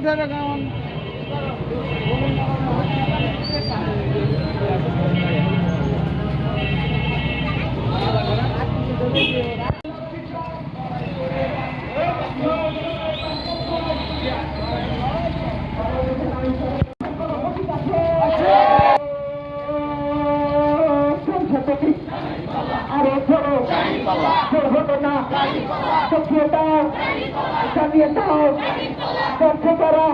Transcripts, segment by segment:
আর ওটা উঠে দেখ কেমন আরও ধরো ধরবো না সক্রিয় দাও। চালিয়ে দাও বন্ধ করো।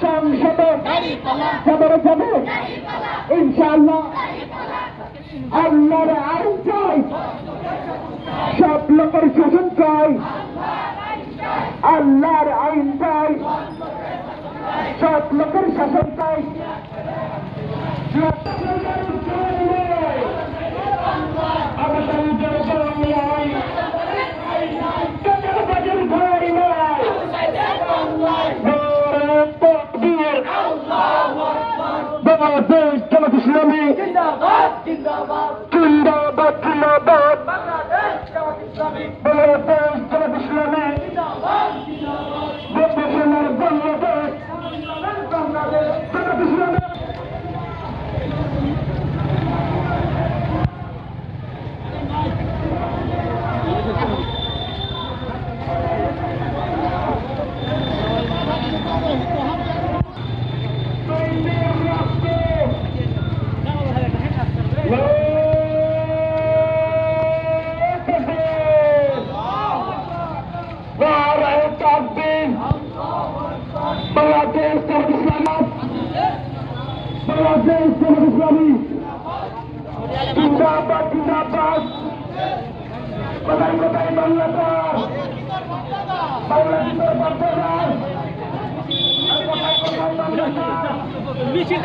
সংসদে যাবে যাবে। ইনশাআল্লাহ আল্লাহর আইন চাই। সব লোকের শাসন চাই। আল্লাহর আইন চাই। সব লোকের শাসন চাই। বাংলাদেশ জামাত ইসলামী। জিন্দাবাদ জিন্দাবাদ। বাংলাদেশ বাংলাদেশ জামাত ইসলামী। বাংলাদেশ জামাত ইসলামী। জিন্দাবাদ জিন্দাবাদ। কোথায় কোথায় বাংলাদেশ। বাংলাদেশের বাংলাদেশ। মিছিল